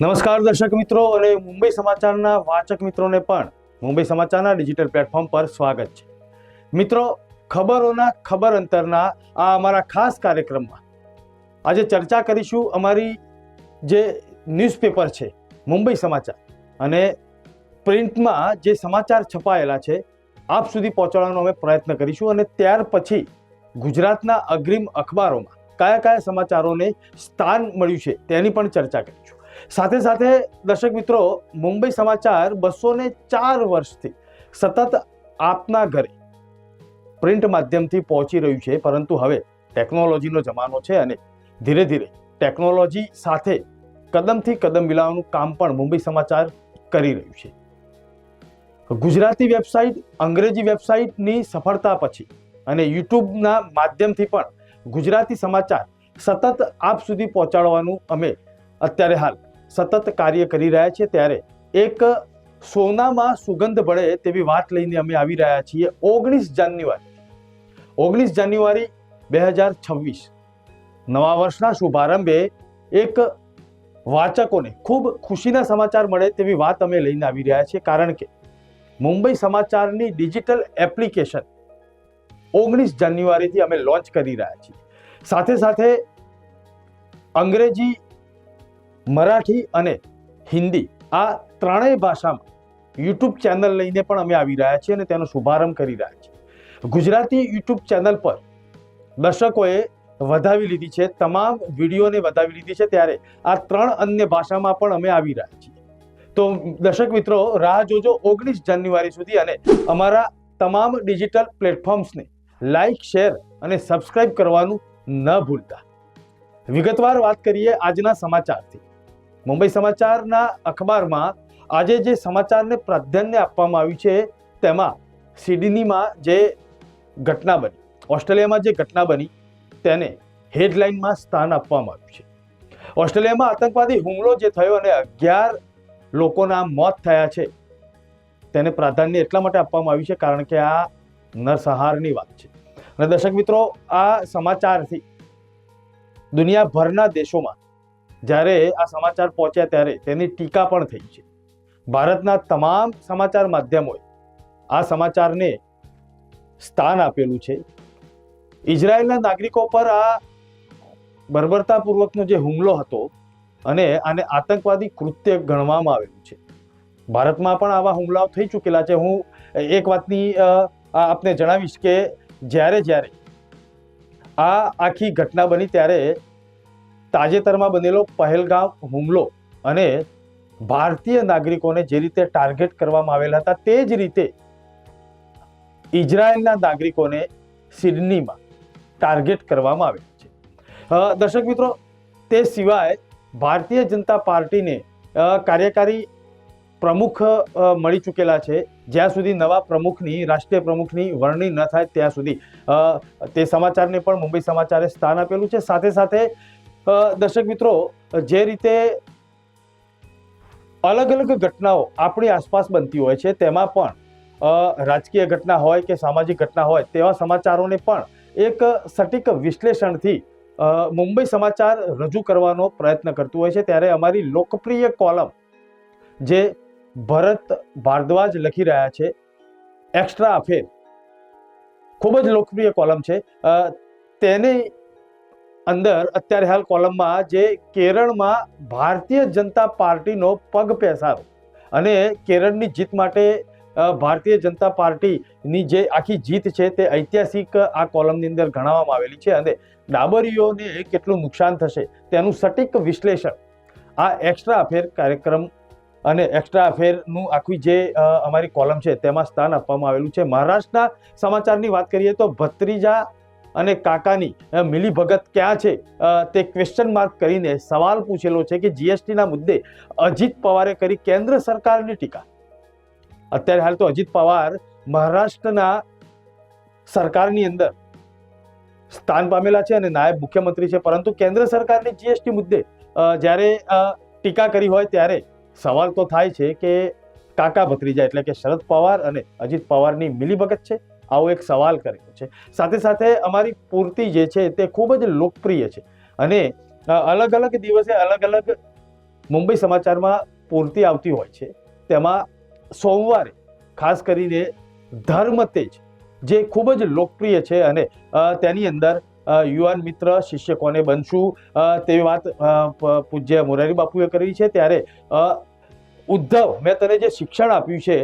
નમસ્કાર દર્શક મિત્રો અને મુંબઈ સમાચારના વાચક મિત્રોને પણ મુંબઈ સમાચારના ડિજિટલ પ્લેટફોર્મ પર સ્વાગત છે. મિત્રો, ખબરોના ખબર અંતરના આ અમારા ખાસ કાર્યક્રમમાં આજે ચર્ચા કરીશું અમારી જે ન્યૂઝપેપર છે, મુંબઈ સમાચાર. અને પ્રિન્ટમાં જે સમાચાર છપાયેલા છે, આપ સુધી પહોંચાડવાનો અમે પ્રયત્ન કરીશું અને ત્યાર પછી ગુજરાતના અગ્રિમ અખબારોમાં કયા કયા સમાચારોને સ્થાન મળ્યું છે તેની પણ ચર્ચા કરીશું. સાથે સાથે દર્શક મિત્રો, મુંબઈ સમાચાર બસો ને ચાર વર્ષથી સતત આપના ઘરે પ્રિન્ટ માધ્યમથી પહોંચી રહ્યું છે. પરંતુ હવે ટેકનોલોજીનો જમાનો છે અને ધીરે ધીરે ટેકનોલોજી સાથે કદમથી કદમ મિલાવવાનું કામ પણ મુંબઈ સમાચાર કરી રહ્યું છે. ગુજરાતી વેબસાઇટ, અંગ્રેજી વેબસાઇટની સફળતા પછી અને યુટ્યુબના માધ્યમથી પણ ગુજરાતી સમાચાર સતત આપ સુધી પહોંચાડવાનું અમે અત્યારે હાલ સતત કાર્ય કરી રહ્યા છે ત્યારે એક સોનામાં સુગંધ ભળે તેવી વાત લઈને અમે આવી રહ્યા છીએ ઓગણીસ જાન્યુઆરી. ઓગણીસ જાન્યુઆરી બે હજાર છવ્વીસ. નવા વર્ષના શુભારંભે એક વાચકોને ખૂબ ખુશીના સમાચાર મળે તેવી વાત અમે લઈને આવી રહ્યા છીએ કારણ કે મુંબઈ સમાચારની ડિજિટલ એપ્લિકેશન ઓગણીસ જાન્યુઆરીથી અમે લોન્ચ કરી રહ્યા છીએ. સાથે સાથે અંગ્રેજી મરાઠી અને હિન્દી આ ત્રણેય ભાષામાં યુટ્યુબ ચેનલ લઈને પણ અમે આવી રહ્યા છીએ અને તેનો શુભારંભ કરી રહ્યા છીએ. ગુજરાતી યુટ્યુબ ચેનલ પર દર્શકોએ વધાવી લીધી છે, તમામ વિડીયોને વધાવી લીધી છે, ત્યારે આ ત્રણ અન્ય ભાષામાં પણ અમે આવી રહ્યા છીએ. તો દર્શક મિત્રો, રાહ જોજો ઓગણીસ જાન્યુઆરી સુધી અને અમારા તમામ ડિજિટલ પ્લેટફોર્મ્સને લાઈક, શેર અને સબસ્ક્રાઇબ કરવાનું ન ભૂલતા. વિગતવાર વાત કરીએ આજના સમાચારથી. મુંબઈ સમાચારના અખબારમાં આજે જે સમાચારને પ્રાધાન્ય આપવામાં આવ્યું છે, તેમાં સિડનીમાં જે ઘટના બની, ઓસ્ટ્રેલિયામાં જે ઘટના બની, તેને હેડલાઇનમાં સ્થાન આપવામાં આવ્યું છે. ઓસ્ટ્રેલિયામાં આતંકવાદી હુમલો જે થયો અને અગિયાર લોકોના મોત થયા છે, તેને પ્રાધાન્ય એટલા માટે આપવામાં આવ્યું છે કારણ કે આ નરસંહારની વાત છે. અને દર્શક મિત્રો, આ સમાચારથી દુનિયાભરના દેશોમાં જ્યારે આ સમાચાર પહોંચ્યા ત્યારે તેની ટીકા પણ થઈ છે. ભારતના તમામ સમાચાર માધ્યમોએ આ સમાચારને સ્થાન આપેલું છે. ઇઝરાયેલના નાગરિકો પર આ બર્બરતાપૂર્વકનો જે હુમલો હતો અને આને આતંકવાદી કૃત્ય ગણવામાં આવેલું છે. ભારતમાં પણ આવા હુમલાઓ થઈ ચૂકેલા છે. હું એક વાતની આપને જણાવીશ કે જ્યારે જ્યારે આ આખી ઘટના બની ત્યારે તાજેતરમાં બનેલો પહેલગામ હુમલો અને ભારતીય નાગરિકોને જે રીતે ટાર્ગેટ કરવામાં આવેલા હતા તે જ રીતે ઇઝરાયલના નાગરિકોને સિડનીમાં ટાર્ગેટ કરવામાં આવેલા છે. દર્શક મિત્રો, તે સિવાય ભારતીય જનતા પાર્ટીને કાર્યકારી પ્રમુખ મળી ચૂકેલા છે. જ્યાં સુધી નવા પ્રમુખની, રાષ્ટ્રીય પ્રમુખની વરણી ન થાય ત્યાં સુધી તે સમાચારને પણ મુંબઈ સમાચારે સ્થાન આપેલું છે. સાથે સાથે દર્શક મિત્રો, જે રીતે અલગ અલગ ઘટનાઓ આપણી આસપાસ બનતી હોય છે, તેમાં પણ રાજકીય ઘટના હોય કે સામાજિક ઘટના હોય, તેવા સમાચારોને પણ એક સટીક વિશ્લેષણથી મુંબઈ સમાચાર રજૂ કરવાનો પ્રયત્ન કરતું હોય છે. ત્યારે અમારી લોકપ્રિય કોલમ જે ભરત ભારદ્વાજ લખી રહ્યા છે, એક્સ્ટ્રા અફેર, ખૂબ જ લોકપ્રિય કોલમ છે. તેને અંદર અત્યારે હાલ કોલમમાં જે કેરળમાં ભારતીય જનતા પાર્ટીનો પગ પેસારો અને કેરળની જીત માટે ભારતીય જનતા પાર્ટીની જે આખી જીત છે તે ઐતિહાસિક આ કોલમની અંદર ગણાવવામાં આવેલી છે અને ડાબરીઓને કેટલું નુકસાન થશે તેનું સટીક વિશ્લેષણ આ એક્સ્ટ્રા અફેર કાર્યક્રમ અને એક્સ્ટ્રા અફેરનું આખી જે અમારી કોલમ છે તેમાં સ્થાન આપવામાં આવેલું છે. મહારાષ્ટ્રના સમાચારની વાત કરીએ તો ભત્રીજા અને કાકાની મિલીભગત ક્યાં છે? તે ક્વેશ્ચન માર્ક કરીને સવાલ પૂછેલો છે કે જીએસટીના મુદ્દે અજીત પવારે કરી કેન્દ્ર સરકારની ટીકા. અત્યારે હાલ તો અજીત પવાર મહારાષ્ટ્રના સરકારની અંદર સ્થાન પામેલા છે અને નાયબ મુખ્યમંત્રી છે. પરંતુ કેન્દ્ર સરકારની જીએસટી મુદ્દે જ્યારે ટીકા કરી હોય ત્યારે સવાલ તો થાય છે કે કાકા ભત્રીજા એટલે કે શરદ પવાર અને અજીત પવારની મિલીભગત છે. આવો એક સવાલ કર્યો છે. સાથે સાથે અમારી પૂર્તિ જે છે તે ખૂબ જ લોકપ્રિય છે. અને અલગ અલગ દિવસે અલગ અલગ મુંબઈ સમાચારમાં પૂર્તિ આવતી હોય છે. તેમાં સોમવારે ખાસ કરીને ધર્મ તેજ, જે ખૂબ જ લોકપ્રિય છે અને તેની અંદર યુવાન મિત્ર, શિષ્ય કોને બનશું તેવી વાત પૂજ્ય મોરારી બાપુએ કરી છે. ત્યારે ઉદ્ધવ, મેં તને જે શિક્ષણ આપ્યું છે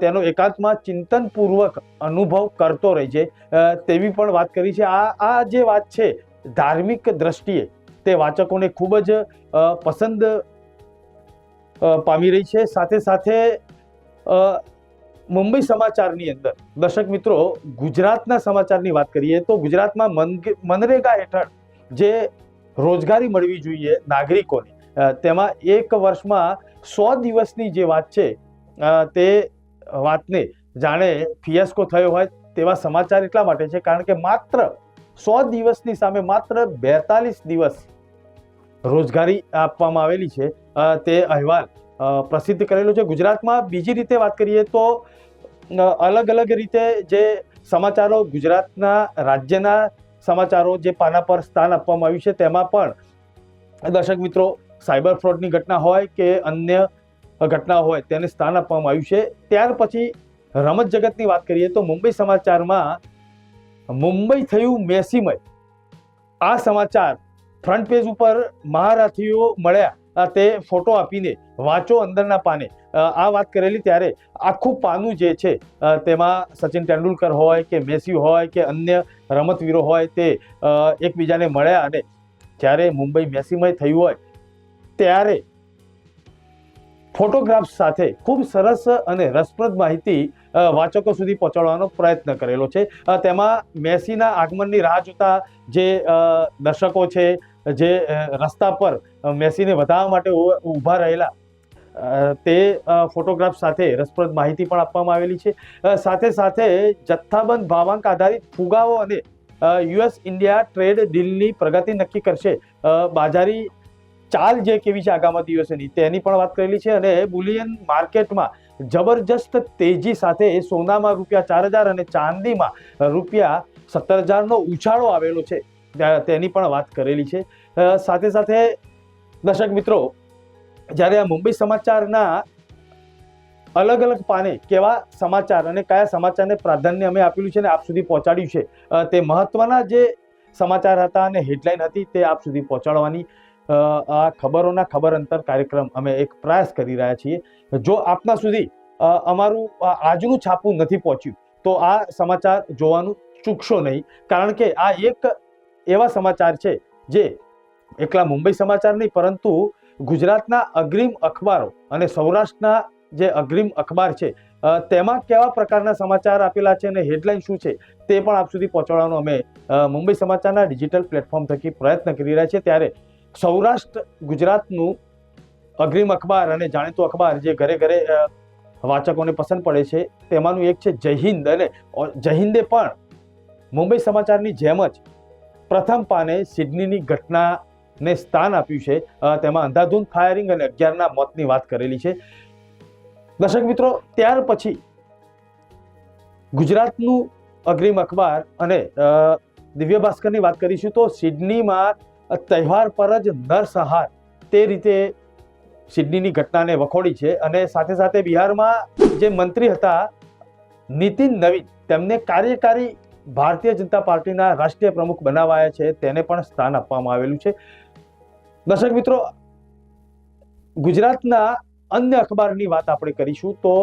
તેનો એકાંતમાં ચિંતનપૂર્વક અનુભવ કરતો રહેજે. તેવી પણ વાત કરી છે. આ આ જે વાત છે, ધાર્મિક દ્રષ્ટિએ તે વાચકોને ખૂબ જ પસંદ પામી રહી છે. સાથે સાથે મુંબઈ સમાચારની અંદર, દર્શક મિત્રો, ગુજરાતના સમાચારની વાત કરીએ તો ગુજરાતમાં મનરેગા હેઠળ જે રોજગારી મળવી જોઈએ નાગરિકોને તેમાં એક વર્ષમાં સો દિવસની જે વાત છે તે વાતને જાણે ફિયાસ્કો થયો હોય તેવા સમાચાર એટલા માટે છે, કારણ કે માત્ર સો દિવસની સામે માત્ર બેતાલીસ દિવસ રોજગારી આપવામાં આવેલી છે તે અહેવાલ પ્રસિદ્ધ કરેલો છે. ગુજરાતમાં બીજી રીતે વાત કરીએ તો અલગ અલગ રીતે જે સમાચારો ગુજરાતના રાજ્યના સમાચારો જે પાના પર સ્થાન આપવામાં આવ્યું છે, તેમાં પણ દર્શક મિત્રો સાયબર ફ્રોડની ઘટના હોય કે અન્ય ઘટના હોય તેને સ્થાન આપવામાં આવ્યું છે. ત્યાર પછી રમત જગતની વાત કરીએ તો મુંબઈ સમાચારમાં મુંબઈ થયું મેસીમય. આ સમાચાર ફ્રન્ટ પેજ ઉપર મહારાથીઓ મળ્યા. તે ફોટો આપીને વાંચો અંદરના પાને. આ વાત કરેલી ત્યારે આખું પાનું જે છે તેમાં સચિન તેંડુલકર હોય કે મેસી હોય કે અન્ય રમતવીરો હોય તે એકબીજાને મળ્યા અને જ્યારે મુંબઈ મેસીમય થયું હોય ત્યારે ફોટોગ્રાફ્સ સાથે ખૂબ સરસ અને રસપ્રદ માહિતી વાચકો સુધી પહોંચાડવાનો પ્રયત્ન કરેલો છે. તેમાં મેસીના આગમનની રાહ જોતા જે દર્શકો છે, જે રસ્તા પર મેસીને વધારવા માટે ઊભા રહેલા તે ફોટોગ્રાફ સાથે રસપ્રદ માહિતી પણ આપવામાં આવેલી છે. સાથે સાથે જથ્થાબંધ ભાવાંક આધારિત ફુગાવો અને યુએસ ઇન્ડિયા ટ્રેડ ડીલની પ્રગતિ નક્કી કરશે. બાજારી ચાલ જે કેવી છે આગામી દિવસોની તેની પણ વાત કરેલી છે અને બુલિયન માર્કેટમાં જબરજસ્ત તેજી સાથે સોનામાં રૂપિયા ચાર હજાર અને ચાંદીમાં રૂપિયા સત્તર હજારનો ઉછાળો આવેલો છે. તેની પણ વાત કરેલી છે. સાથે સાથે દર્શક મિત્રો, જ્યારે આ મુંબઈ સમાચારના અલગ અલગ પાને કેવા સમાચાર અને કયા સમાચારને પ્રાધાન્ય અમે આપેલું છે અને આપ સુધી પહોંચાડ્યું છે તે મહત્વના જે સમાચાર હતા અને હેડલાઇન હતી તે આપ સુધી પહોંચાડવાની આ ખબરોના ખબર અંતર કાર્યક્રમ અમે એક પ્રયાસ કરી રહ્યા છીએ. જો આપના સુધી અમારું આજનું છાપું નથી પહોંચ્યું, તો આ સમાચાર જોવાનું ચૂકશો નહીં. કારણ કે આ એક એવા સમાચાર છે, જે એકલા મુંબઈ સમાચાર નહીં, પરંતુ ગુજરાતના અગ્રીમ અખબારો અને સૌરાષ્ટ્રના જે અગ્રીમ અખબાર છે તેમાં કેવા પ્રકારના સમાચાર આપેલા છે અને હેડલાઇન શું છે, તે પણ આપ સુધી પહોંચાડવાનો અમે મુંબઈ સમાચારના ડિજિટલ પ્લેટફોર્મ થકી પ્રયત્ન કરી રહ્યા છીએ. ત્યારે સૌરાષ્ટ્ર, ગુજરાતનું અગ્રીમ અખબાર અને જાણીતું અખબાર જે ઘરે ઘરે વાચકોને પસંદ પડે છે, તેમાંનું એક છે જય હિન્દ. અને જય હિન્દે પણ મુંબઈ સમાચારની જેમ જ પ્રથમ પાને સિડનીની ઘટનાને સ્થાન આપ્યું છે. તેમાં અંધાધૂંધ, ફાયરિંગ અને અગિયારના મોતની વાત કરેલી છે. દર્શક મિત્રો, ત્યાર પછી ગુજરાતનું અગ્રીમ અખબાર અને દિવ્ય ભાસ્કરની વાત કરીશું તો સિડનીમાં તહેવાર પર જ નરસંહાર. તે રીતે સિડનીની ઘટનાને વખોડી છે અને સાથે સાથે બિહારમાં જે મંત્રી હતા, નીતિન નવીન, તેમને કાર્યકારી ભારતીય જનતા પાર્ટીના રાષ્ટ્રીય પ્રમુખ બનાવાયા છે. તેને પણ સ્થાન આપવામાં આવેલું છે. દર્શક મિત્રો, ગુજરાતના અન્ય અખબારની વાત આપણે કરીશું તો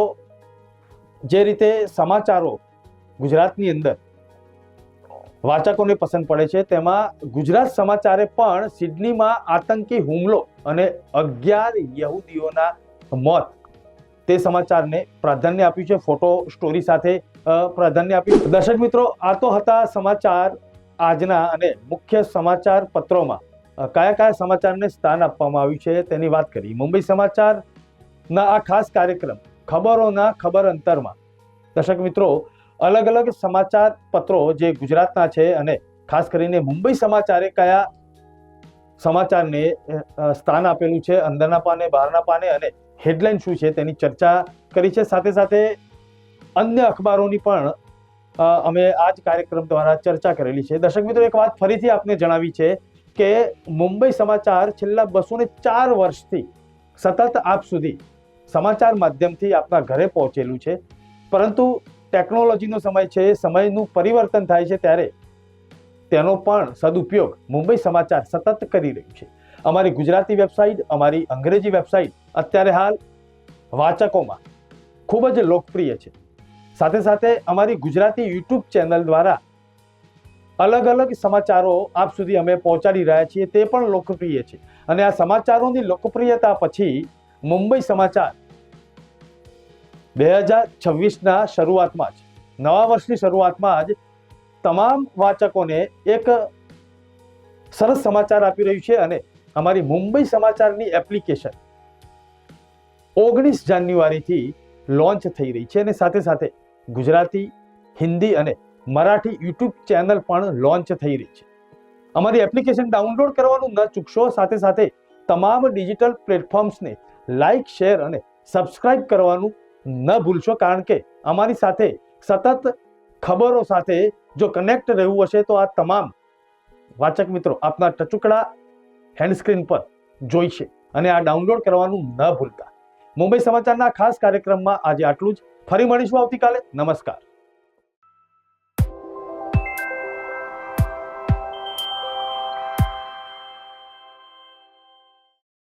જે રીતે સમાચારો ગુજરાતની અંદર વાચકોને પસંદ પડે છે. તેમાં ગુજરાત સમાચારે પણ સિડનીમાં આતંકી હુમલો અને અગિયાર યહૂદીઓના મોત. તે સમાચારને પ્રાધાન્ય આપ્યું છે. ફોટો સ્ટોરી સાથે પ્રાધાન્ય આપ્યું દર્શક મિત્રો, આ તો હતા સમાચાર આજના અને મુખ્ય સમાચાર પત્રોમાં. કયા કયા સમાચારને સ્થાન આપવામાં આવ્યું છે તેની વાત કરી મુંબઈ સમાચારના આ ખાસ કાર્યક્રમ ખબરોના ખબર અંતરમાં. દર્શક મિત્રો અલગ અલગ સમાચાર પત્રો જે ગુજરાતના છે અને ખાસ કરીને મુંબઈ સમાચારે કયા સમાચારને સ્થાન આપેલું છે, અંદરના પાને, બહારના પાને અને હેડલાઇન શું છે તેની ચર્ચા કરી છે. સાથે સાથે અન્ય અખબારોની પણ અમે આ જ કાર્યક્રમ દ્વારા ચર્ચા કરેલી છે. દર્શક મિત્રો, એક વાત ફરીથી આપને જણાવી છે કે મુંબઈ સમાચાર છેલ્લા બસો ને ચાર વર્ષથી સતત આપ સુધી સમાચાર માધ્યમથી આપના ઘરે પહોંચેલું છે. પરંતુ ટેકનોલોજીનો સમય છે સમયનું પરિવર્તન થાય છે ત્યારે તેનો પણ સદુપયોગ મુંબઈ સમાચાર સતત કરી રહ્યું છે. અમારી ગુજરાતી વેબસાઇટ, અમારી અંગ્રેજી વેબસાઇટ, અત્યારે હાલ વાચકોમાં ખૂબ જ લોકપ્રિય છે. સાથે સાથે અમારી ગુજરાતી યુટ્યુબ ચેનલ દ્વારા અલગ અલગ સમાચારો આપ સુધી અમે પહોંચાડી રહ્યા છીએ, તે પણ લોકપ્રિય છે. અને આ સમાચારોની લોકપ્રિયતા પછી મુંબઈ સમાચાર બે હજાર છવ્વીસના શરૂઆતમાં જ, નવા વર્ષની શરૂઆતમાં જ તમામ વાચકોને એક સરસ સમાચાર આપી રહ્યું છે અને અમારી મુંબઈ સમાચારની એપ્લિકેશન ઓગણીસ જાન્યુઆરીથી લોન્ચ થઈ રહી છે અને સાથે સાથે ગુજરાતી, હિન્દી અને મરાઠી યુટ્યુબ ચેનલ પણ લોન્ચ થઈ રહી છે. અમારી એપ્લિકેશન ડાઉનલોડ કરવાનું ન ચૂકશો, સાથે સાથે તમામ ડિજિટલ પ્લેટફોર્મ્સને લાઇક, શેર અને સબસ્ક્રાઇબ કરવાનું ન ભૂલશો કારણ કે અમારી સાથે સતત ખબરો સાથે જો કનેક્ટ રહેવું હશે તો આ તમામ વાચક મિત્રો આપના ટચુકડા હેન્ડસ્ક્રીન પર જોઈશે અને આ ડાઉનલોડ કરવાનું ન ભૂલતા. મુંબઈ સમાચારના ખાસ કાર્યક્રમમાં આજે આટલું જ. ફરી મળીશું આવતીકાલે. નમસ્કાર.